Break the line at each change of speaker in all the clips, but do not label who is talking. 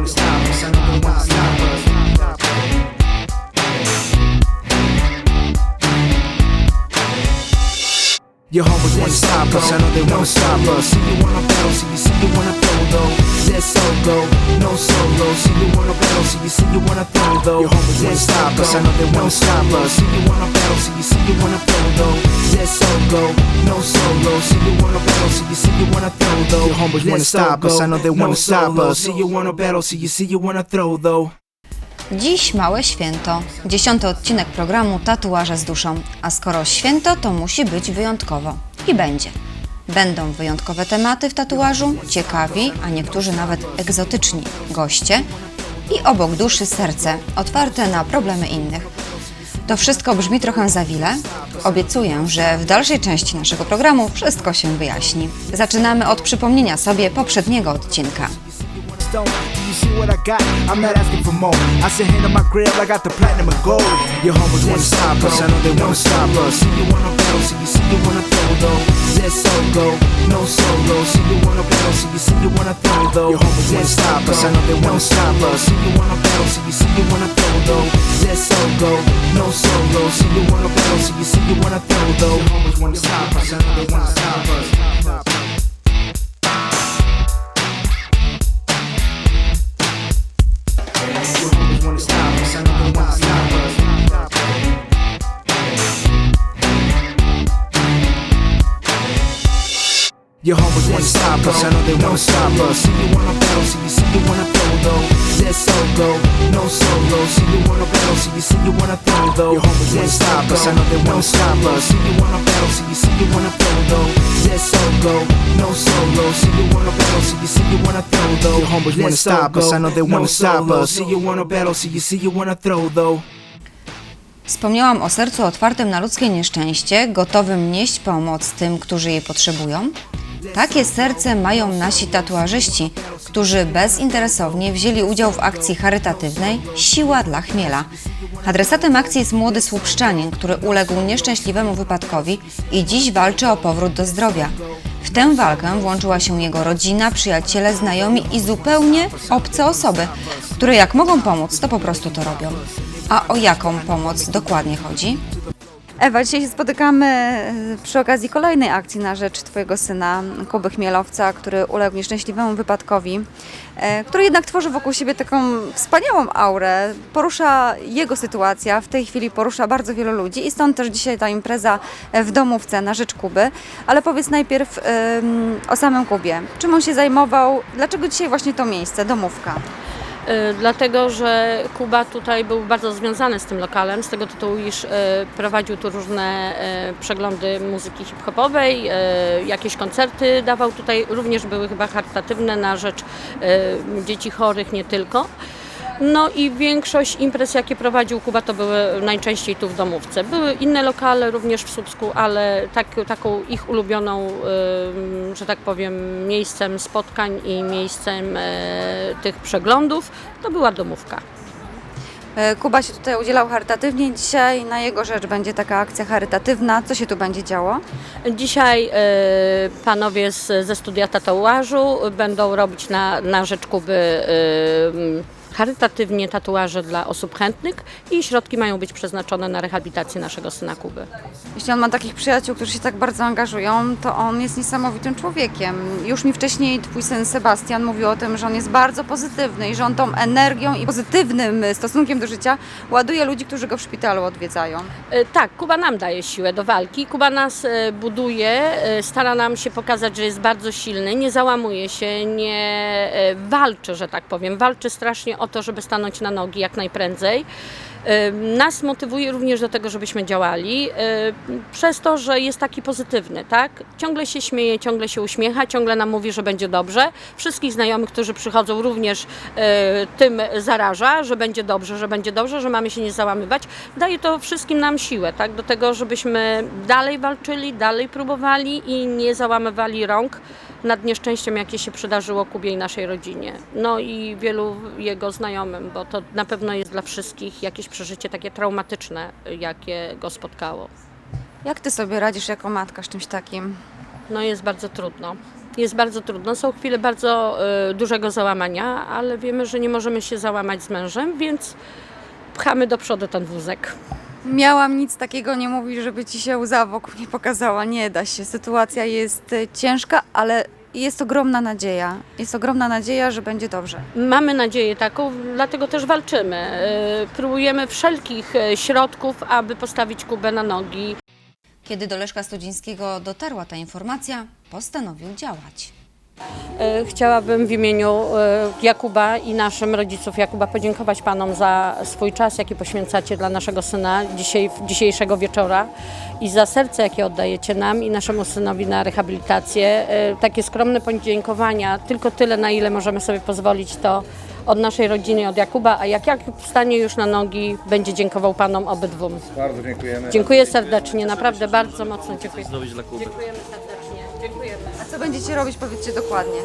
wanna stop us. I know they wanna stop us. Your wanna stop us, I know they wanna stop us. See you wanna battle, see you see you wanna throw though. Let's solo, no solo. See you wanna battle, see you see you wanna throw though. Your homies wanna stop us, I know they wanna stop us. See you wanna battle, see you see you wanna throw though. Let's solo, no solo. See you wanna battle, see you see you wanna throw though. Your homies wanna stop us, I know they wanna stop us. See you wanna battle, see you see you wanna throw though.
Dziś małe święto. Dziesiąty odcinek programu Tatuaże z duszą. A skoro święto, to musi być wyjątkowo. I będzie. Będą wyjątkowe tematy w tatuażu, ciekawi, a niektórzy nawet egzotyczni goście i obok duszy serce, otwarte na problemy innych. To wszystko brzmi trochę zawile. Obiecuję, że w dalszej części naszego programu wszystko się wyjaśni. Zaczynamy od przypomnienia sobie poprzedniego odcinka.
You see what I got? I'm not asking for more. I sit hand on my grill, I got the platinum and gold. Your homies wanna stop us, I know they wanna stop us. See you wanna battle, see you see you wanna throw though. Let's solo, no solo. See you wanna battle, see you see you wanna throw though. Your homies wanna stop us, I know they wanna stop us. See you wanna battle, see you see you wanna throw though. Let's solo, no solo. See you wanna battle, see you see you wanna throw though. Your homies wanna stop us, I know they wanna stop us. Your homies wanna stop us, I know they wanna stop us. See you wanna battle, see you see you wanna throw though. Let's solo, no solo. See you wanna battle, see you see you wanna throw though. Your homies wanna stop us, I know they wanna stop us. See you wanna battle, see you see you wanna throw though. Let's solo, no solo. See you wanna battle, see you see you wanna throw though. Your homies wanna stop us, I know they wanna stop us. See you wanna battle, see you see you wanna throw though.
Wspomniałam o sercu otwartym na ludzkie nieszczęście, gotowym nieść pomoc tym, którzy jej potrzebują. Takie serce mają nasi tatuażyści, którzy bezinteresownie wzięli udział w akcji charytatywnej Siła dla Chmiela. Adresatem akcji jest młody słupszczanin, który uległ nieszczęśliwemu wypadkowi i dziś walczy o powrót do zdrowia. W tę walkę włączyła się jego rodzina, przyjaciele, znajomi i zupełnie obce osoby, które jak mogą pomóc, to po prostu to robią. A o jaką pomoc dokładnie chodzi? Ewa, dzisiaj się spotykamy e, przy okazji kolejnej akcji na rzecz Twojego syna, Kuby Chmielowca, który uległ nieszczęśliwemu wypadkowi, e, który jednak tworzy wokół siebie taką wspaniałą aurę. Porusza jego sytuacja, w tej chwili porusza bardzo wielu ludzi i stąd też dzisiaj ta impreza w domówce na rzecz Kuby. Ale powiedz najpierw o samym Kubie. Czym on się zajmował? Dlaczego dzisiaj właśnie to miejsce, domówka?
Y, dlatego że Kuba tutaj był bardzo związany z tym lokalem, z tego tytułu, iż y, prowadził tu różne y, przeglądy muzyki hip-hopowej, jakieś koncerty dawał tutaj, również były chyba charytatywne na rzecz dzieci chorych, nie tylko. No i większość imprez, jakie prowadził Kuba, to były najczęściej tu w domówce. Były inne lokale również w Słupsku, ale tak, taką ich ulubioną, że tak powiem, miejscem spotkań i miejscem y, tych przeglądów to była domówka.
E, Kuba się tutaj udzielał charytatywnie. Dzisiaj na jego rzecz będzie taka akcja charytatywna. Co się tu będzie działo?
Dzisiaj y, panowie z, ze studia tatuażu będą robić na, na rzecz Kuby charytatywnie tatuaże dla osób chętnych i środki mają być przeznaczone na rehabilitację naszego syna Kuby.
Jeśli on ma takich przyjaciół, którzy się tak bardzo angażują, to on jest niesamowitym człowiekiem. Już mi wcześniej twój syn Sebastian mówił o tym, że on jest bardzo pozytywny i że on tą energią i pozytywnym stosunkiem do życia ładuje ludzi, którzy go w szpitalu odwiedzają.
E, Tak, Kuba nam daje siłę do walki. Kuba nas e, buduje, e, stara nam się pokazać, że jest bardzo silny, nie załamuje się, nie walczy, że tak powiem. Walczy strasznie o to, żeby stanąć na nogi jak najprędzej. Nas motywuje również do tego, żebyśmy działali, przez to, że jest taki pozytywny, tak? Ciągle się śmieje, ciągle się uśmiecha, ciągle nam mówi, że będzie dobrze. Wszystkich znajomych, którzy przychodzą, również e, tym zaraża, że będzie dobrze, że będzie dobrze, że mamy się nie załamywać. Daje to wszystkim nam siłę, tak? Do tego, żebyśmy dalej walczyli, dalej próbowali i nie załamywali rąk nad nieszczęściem, jakie się przydarzyło Kubie i naszej rodzinie. No i wielu jego znajomym, bo to na pewno jest dla wszystkich jakieś przeżycie takie traumatyczne, jakie go spotkało.
Jak ty sobie radzisz jako matka z czymś takim?
No jest bardzo trudno. Jest bardzo trudno, są chwile bardzo e, dużego załamania, ale wiemy, że nie możemy się załamać z mężem, więc pchamy do przodu ten wózek.
Miałam nic takiego nie mówić, żeby ci się łza wokół nie pokazała. Nie da się. Sytuacja jest e, ciężka, ale jest ogromna nadzieja. Jest ogromna nadzieja, że będzie dobrze.
Mamy nadzieję taką, dlatego też walczymy. E, Próbujemy wszelkich e, środków, aby postawić Kubę na nogi.
Kiedy do Leszka Studzińskiego dotarła ta informacja, postanowił działać.
E, Chciałabym w imieniu e, Jakuba i naszym rodziców Jakuba podziękować Panom za swój czas, jaki poświęcacie dla naszego syna dzisiaj, dzisiejszego wieczora i za serce, jakie oddajecie nam i naszemu synowi na rehabilitację. E, Takie skromne podziękowania, tylko tyle, na ile możemy sobie pozwolić, to od naszej rodziny, od Jakuba, a jak Jakub wstanie już na nogi, będzie dziękował Panom obydwu.
Bardzo dziękujemy.
Dziękuję serdecznie, naprawdę bardzo mocno dziękuję. Dziękujemy serdecznie.
Będziecie robić, powiedzcie dokładnie.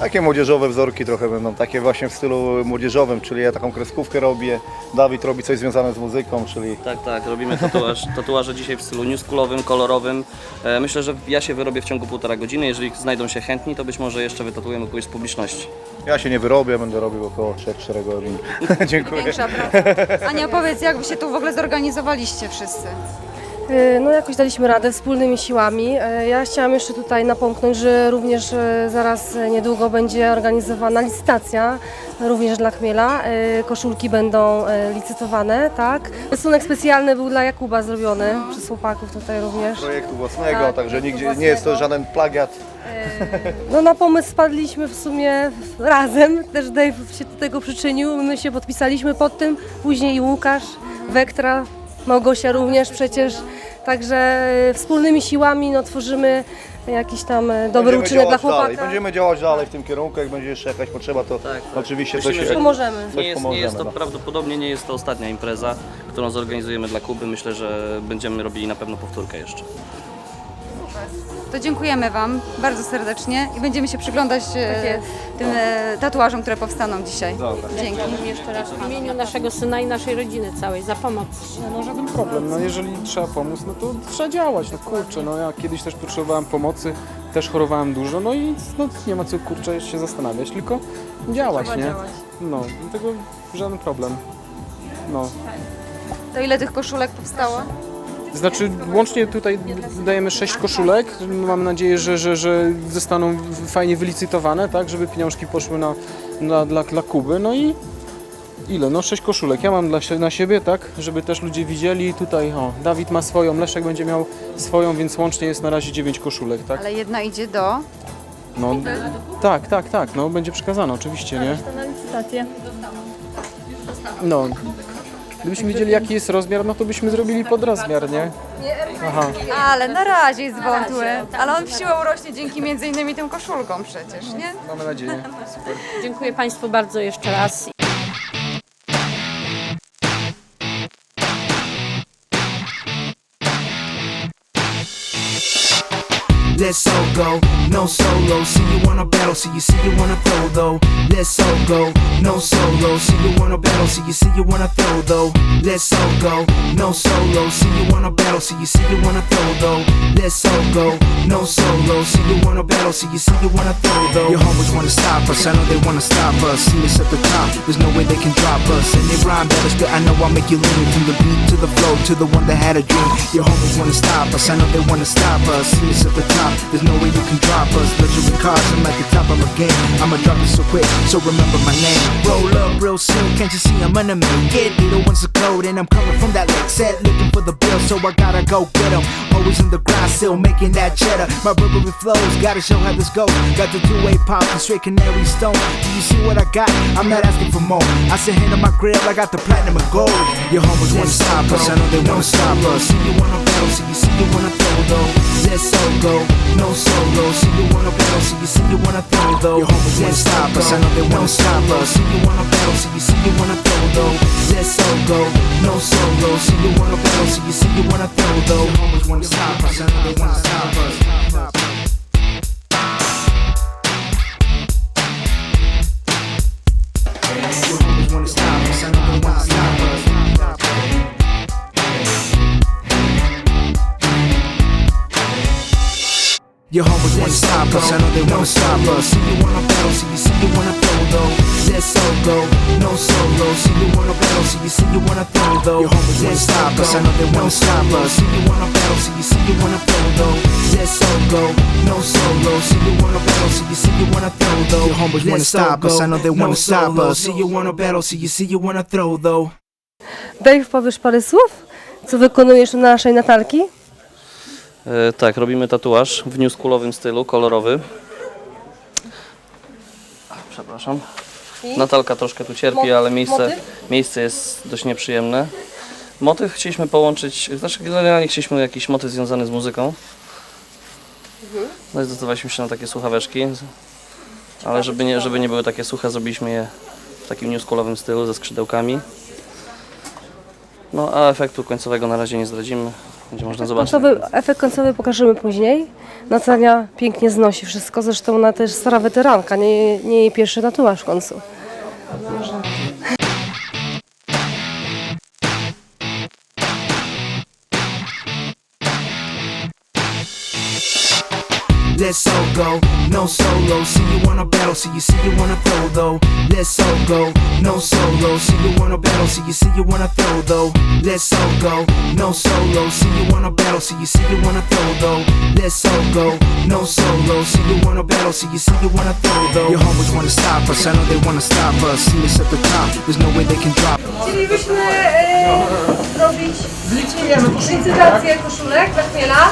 Takie młodzieżowe wzorki trochę będą, takie właśnie w stylu młodzieżowym, czyli ja taką kreskówkę robię, Dawid robi coś związane z muzyką, czyli
Tak, tak, robimy tatuaż, tatuaże dzisiaj w stylu newschoolowym, kolorowym. E, Myślę, że ja się wyrobię w ciągu półtora godziny. Jeżeli znajdą się chętni, to być może jeszcze wytatuujemy kogoś z publiczności.
ja się nie wyrobię, będę robił około 3-4 godzin. Dziękuję.
Większa praca. Ania, powiedz, jak wy się tu w ogóle zorganizowaliście wszyscy?
Y, No jakoś daliśmy radę wspólnymi siłami. Y, Ja chciałam jeszcze tutaj napomknąć, że również y, zaraz niedługo będzie organizowana licytacja, również dla Chmiela. Koszulki będą licytowane, tak. Rysunek specjalny był dla Jakuba zrobiony, przez chłopaków tutaj również.
Projektu własnego,
Tak,
także
projektu
nigdzie nie jest to
własnego.
żaden plagiat.
No na pomysł spadliśmy w sumie razem, też Dave się do tego przyczynił, my się podpisaliśmy pod tym, później i Łukasz, Wektra, Małgosia również przecież, także y, wspólnymi siłami no, tworzymy jakiś tam y, dobry
Będziemy
uczynek dla
działać dalej.
chłopaka.
Będziemy działać dalej w tym kierunku, jak będzie jeszcze jakaś potrzeba, to
Tak, tak.
oczywiście coś
Myślimy, że-
Pomożemy.
Coś
Nie jest, nie jest to
pomożemy, no.
prawdopodobnie nie jest to ostatnia impreza, którą zorganizujemy dla Kuby. Myślę, że będziemy robili na pewno powtórkę jeszcze.
To dziękujemy Wam bardzo serdecznie i będziemy się przyglądać e,
Tak
tym e, tatuażom, które powstaną dzisiaj.
Dobra.
Dzięki.
Dziękuję jeszcze raz w imieniu naszego syna i naszej rodziny całej za pomoc.
No żaden problem, no jeżeli trzeba pomóc, no to trzeba działać, no kurczę, no ja kiedyś też potrzebowałem pomocy, też chorowałem dużo, no i no, nie ma co kurczę się zastanawiać, tylko działać,
Trzeba
nie?
działać.
No, dlatego żaden problem. No,
To ile tych koszulek powstało?
Znaczy łącznie tutaj dajemy sześć koszulek, mam nadzieję, że, że, że zostaną fajnie wylicytowane, tak, żeby pieniążki poszły na, na, dla, dla Kuby, no i Ile? No sześć koszulek. Ja mam dla, na siebie, tak, żeby też ludzie widzieli. Tutaj, o, Dawid ma swoją, Leszek będzie miał swoją, więc łącznie jest na razie dziewięć koszulek, tak?
Ale jedna idzie do...
No, tak, tak, tak, no będzie przekazane oczywiście, nie?
Na licytację.
No, gdybyśmy wiedzieli jaki jest rozmiar, no to byśmy zrobili podrozmiar, nie? Aha.
Ale na razie jest wątły. Ale on w siłę urośnie dzięki między innymi tym koszulkom przecież, nie?
Mamy nadzieję. Super.
Dziękuję Państwu bardzo jeszcze raz.
Let's all go, no solo. See you wanna battle, see you see you wanna throw though. Let's all go, no solo. See you wanna battle, see you see you wanna throw though. Let's all go, no solo. See you wanna battle, see you see you wanna throw though. Let's all go, no solo. See you wanna battle, see you see you wanna throw though. Your homies wanna stop us, I know they wanna stop us. See us at the top, there's no way they can drop us. And they rhyme better still, I know I'll make you lean from the beat to the flow to the one that had a dream. Your homies wanna stop us, I know they wanna stop us. See us at the top, there's no way you can drop us. Luxury cars, I'm at the top of my game. I'ma drop it so quick, so remember my name. Roll up real soon, can't you see I'm on the make it? The ones the code, and I'm coming from that lake set, looking for the bill, so I gotta go get 'em. Always in the grind, still making that cheddar. My rubbery flows, gotta show how this goes. Got the two-way pop and straight canary stone. Do you see what I got? I'm not asking for more. I sit hand on my grill, I got the platinum and gold. Your homies wanna stop us, I know they wanna stop us. See you wanna battle, see you see you wanna throw though. Let's all go, no solo. See you wanna battle, see you see you wanna throw though. Your homies wanna stop us, I know they wanna stop us. See you wanna battle, see you see you wanna throw though. Let's all go, no solo. See you wanna battle, see you see you wanna throw though. Your homies wanna stop us, I know they wanna stop us. Your homies wanna stop us. I know they wanna stop us. See you wanna battle, see you see you wanna throw though. Let's all go, no solo. See you wanna battle, see you see you wanna throw though. Your homies wanna stop us. I know they wanna stop us. See you wanna battle, see you see you wanna throw though. Let's all go, no solo. See you wanna battle, see you see you wanna throw though. Your homies wanna stop us. I know they wanna stop us. See you wanna battle, see you see you wanna throw though.
Dave, powiesz parę słów? Co wykonujesz u naszej Natalki?
E, tak, robimy tatuaż w newschoolowym stylu, kolorowy. Przepraszam. Natalka troszkę tu cierpi, ale miejsce, miejsce jest dość nieprzyjemne. Motyw chcieliśmy połączyć, znaczy generalnie chcieliśmy jakiś motyw związany z muzyką. No i zdecydowaliśmy się na takie słuchaweczki, ale żeby nie, żeby nie były takie suche, zrobiliśmy je w takim newschoolowym stylu ze skrzydełkami. No a efektu końcowego na razie nie zdradzimy, będzie można zobaczyć.
Końcowy, efekt końcowy pokażemy później. Natalia pięknie znosi wszystko, zresztą ona też stara weteranka, nie, nie jej pierwszy tatuaż w końcu.
Let's all go, no solo. See you wanna battle, see you see you wanna throw though. Let's all go, no solo. See you wanna battle, see you see you wanna throw though. Let's all go, no solo. See you wanna battle, see you see you wanna throw though. Let's all go, no solo. See you wanna battle, see you see you wanna throw though. Your homies wanna stop us, I know they wanna stop us. See us at the top, there's no way they can drop.
Chcielibyśmy e, zrobić licytację koszulek dla chmiela,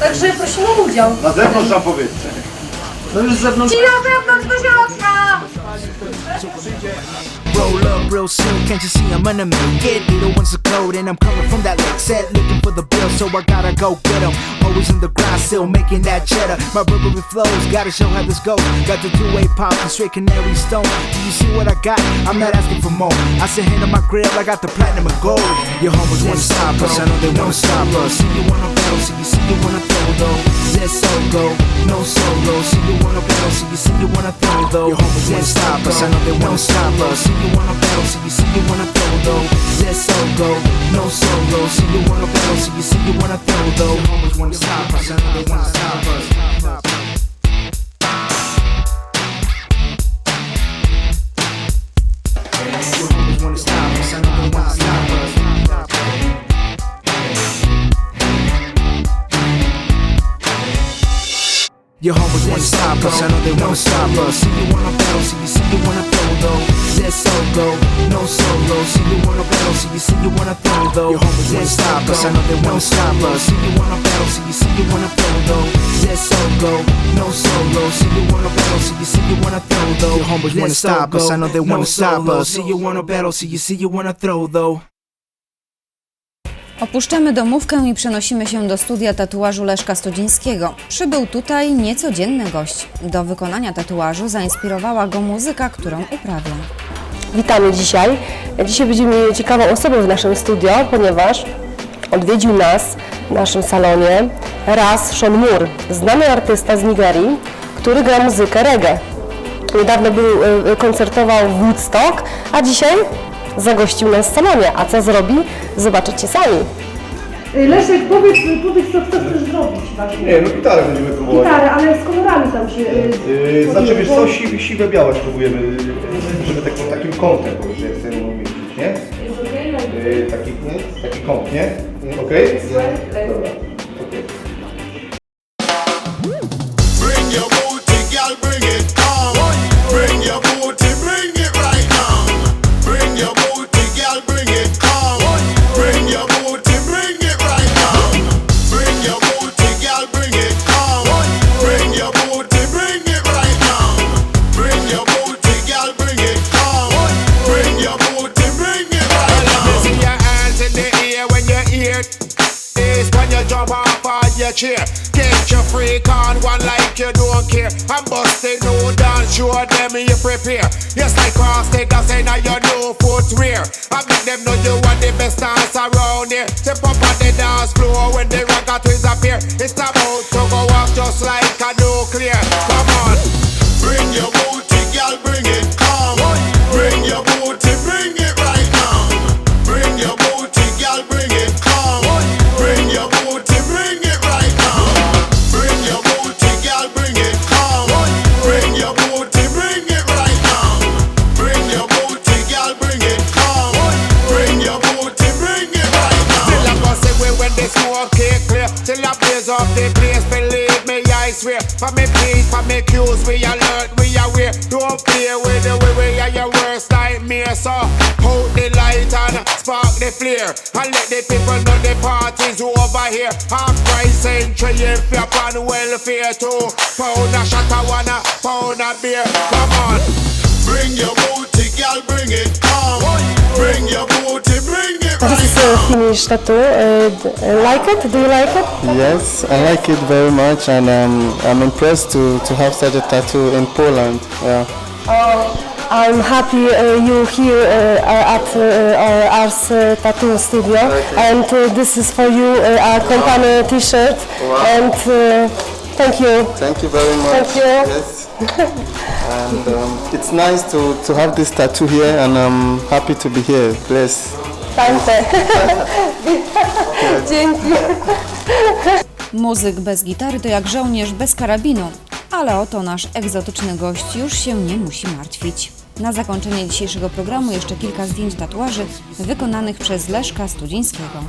także prosimy o udział.
Na zewnątrz nam powiedzcie.
Ci na wewnątrz do środka!
Roll up real soon, can't you see I'm enemy? Get little one's a code and I'm coming from that lake set looking for the bill, so I gotta go get 'em. Always in the grind, still making that cheddar. My rubbery flows, gotta show how this goes. Got the two-way pop and straight canary stone. Do you see what I got? I'm not asking for more. I sit hand on my grill, I got the platinum and gold. Your homies wanna stop us, I know they wanna stop us. See you wanna battle, see you see you wanna throw though. Let's all go, no solo. See you wanna battle, see you see you wanna throw though. Your homies wanna stop us, I know they wanna stop us. See you wanna battle, see you see you wanna throw though. Let's all go, no solo. See you wanna battle, see you see you wanna throw though. Your homies wanna stop us, I know they wanna stop us. Your homies wanna stop us, I know they wanna stop us. See you wanna battle, see you see you wanna throw though. Let's go, no solo. See you wanna battle, see you see you wanna throw though. Your homies wanna stop us, I know they wanna stop us. See you wanna battle, see you see you wanna throw though. Let's go, no solo. See you wanna battle, see you see you wanna throw though. Your homies wanna stop us, I know they wanna stop us. See you wanna battle, see you see you wanna throw though.
Opuszczamy domówkę i przenosimy się do studia tatuażu Leszka Studzińskiego. Przybył tutaj niecodzienny gość. Do wykonania tatuażu zainspirowała go muzyka, którą uprawia.
Witamy dzisiaj. Dzisiaj będziemy mieli ciekawą osobę w naszym studio, ponieważ odwiedził nas w naszym salonie raz Moore, znany artysta z Nigerii, który gra muzykę reggae. Niedawno był, e, koncertował w Woodstock, a dzisiaj zagościł nas w salonie. A co zrobi? Zobaczycie sami. Leszek, powiedz, powiedz co, co chcesz zrobić właśnie.
Nie, no gitarę będziemy próbować.
Gitarę, ale z kolorami tam się...
Yy, znaczy wiesz co, siwe, siwe białe spróbujemy, yy, żeby tak, takim kątem powiedzmy, jak chcemy umieścić, nie? Yy, taki, nie? Taki kąt, nie? Okej? Dobra.
Chair. Get your freak on one like you don't care. I'm busting no dance, show them you prepare. Yes, I cross the gas in your new footwear. I make them know you want the best dance around here. Step up on the dance floor when the rocker twins appear. It's about to go off just like a nuclear. Spark flare. And let the people know the party's over here. Half price entry if you're on welfare too. Pound a shot, I wanna pound a beer. Come on. Bring your booty, girl, bring it on. Bring your booty, bring it Right
This is a Finnish tattoo. Uh, uh, like it? Do you like it?
Yes, I like it very much, and um, I'm impressed to, to have such a tattoo in Poland. Yeah.
I'm happy uh, you here uh, at uh, our Ars uh, Tattoo Studio, and uh, this is for you uh, our company T-shirt. And uh, thank you.
Thank you very much.
Thank you.
Yes. and um, it's nice to, to have this tattoo here, and I'm happy to be here. Bless.
Danke. Dzięki.
Muzyk bez gitary to jak żołnierz bez karabinu, ale oto nasz egzotyczny gość już się nie musi martwić. Na zakończenie dzisiejszego programu jeszcze kilka zdjęć tatuaży wykonanych przez Leszka Studzińskiego.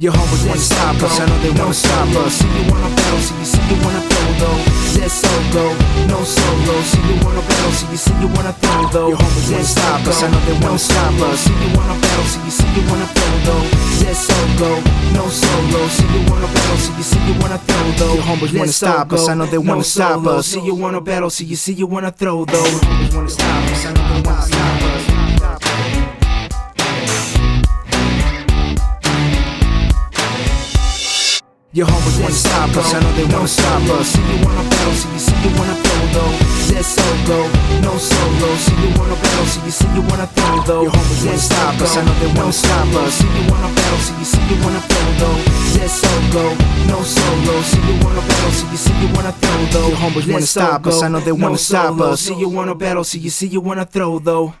Your homies wanna stop us, I know they wanna stop us. See you wanna battle, see you see you wanna throw though. Let's so go, no solo. See you wanna battle, see you see you wanna throw though. Your homies wanna stop us, I know they wanna stop us. See you wanna battle, see you see you wanna throw though. Let's so go, no solo. See you wanna battle, see you see you wanna throw though. Your homies wanna stop us, I know they wanna stop us. See you wanna battle, see you see you wanna throw though. Your homies wanna stop Your homies wanna stop us, I know they wanna stop us. See you wanna battle, see you see you wanna throw though. Let's so go, no solo. See you wanna battle, see you see you wanna throw though. Your homies wanna stop us, I know they wanna stop us. See you wanna battle, see you see you wanna throw though. Let's so go, no solo. See you wanna battle, see you see you wanna throw though. Your homies wanna stop us, I know they wanna stop us. See you wanna battle, see you see you wanna throw though.